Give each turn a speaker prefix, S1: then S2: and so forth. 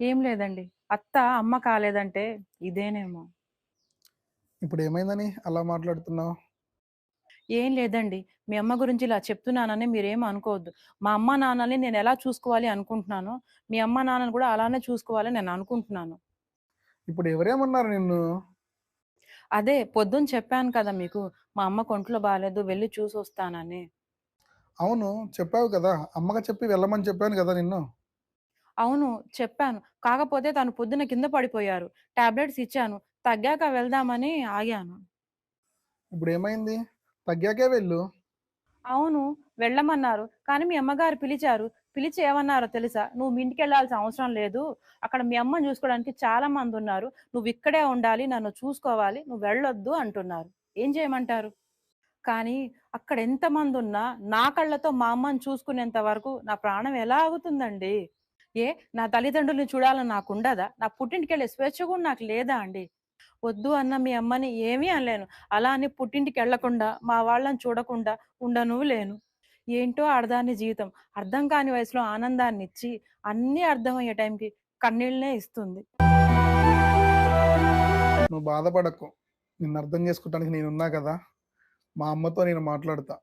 S1: ఏం లేదండి. అత్త అమ్మ కాలేదంటే ఇదేనేమో.
S2: ఇప్పుడు ఏమైందని? అలా మాట్లాడుతున్నావు?
S1: ఏం లేదండి. మీ అమ్మ గురించి ఇలా చెప్తున్నానని మీరేం అనుకోవద్దు. మా అమ్మ నాన్నని నేను ఎలా చూసుకోవాలి అనుకుంటున్నానో మీ అమ్మ నాన్నని కూడా అలానే చూసుకోవాలి నేను అనుకుంటున్నాను.
S2: ఇప్పుడు ఎవరేమన్నారు నిన్ను?
S1: అదే పొద్దున్న చెప్పాను కదా మీకు మా అమ్మ కొంట్లో బాగాలేదు వెళ్ళి చూసి వస్తానని
S2: అవును చెప్పావు కదా. అమ్మగా చెప్పి వెళ్ళమని చెప్పాను కదా నిన్ను.
S1: అవును. చెప్పాను. కాకపోతే తను పొద్దున కింద పడిపోయారు. టాబ్లెట్స్ ఇచ్చాను. తగ్గాక వెళ్దామని ఆగాను.
S2: ఇప్పుడు ఏమైంది తగ్గాకే వెళ్ళు.
S1: అవును. వెళ్ళమన్నారు. కానీ మీ అమ్మగారు పిలిచారు. పిలిచి ఏమన్నారో తెలుసా? నువ్వు మీ ఇంటికి వెళ్ళాల్సిన అవసరం లేదు. అక్కడ మీ అమ్మని చూసుకోవడానికి చాలా మంది ఉన్నారు. నువ్వు ఇక్కడే ఉండాలి. నన్ను చూసుకోవాలి. నువ్వు వెళ్ళొద్దు అంటున్నారు. ఏం చేయమంటారు? కానీ అక్కడ ఎంతమంది ఉన్నా నా కళ్ళతో మా అమ్మని చూసుకునేంత వరకు నా ప్రాణం ఎలా ఆగుతుందండి? ఏ నా తల్లిదండ్రులను చూడాలని నాకు ఉండదా? నా పుట్టింటికి వెళ్ళే స్వేచ్ఛ కూడా నాకు లేదా అండి? వద్దు అన్న మీ అమ్మని ఏమీ అనలేను. అలా అని పుట్టింటికి వెళ్ళకుండా మా వాళ్ళని చూడకుండా ఉండను లేను. ఏంటో ఆడదాని జీవితం. అర్థం కాని వయసులో ఆనందాన్ని ఇచ్చి అన్నీ అర్థమయ్యే టైంకి కన్నీళ్ళనే ఇస్తుంది.
S2: నువ్వు బాధపడకు. నిన్ను అర్థం చేసుకోవటానికి నేనున్నా కదా. మా అమ్మతో నేను మాట్లాడతా.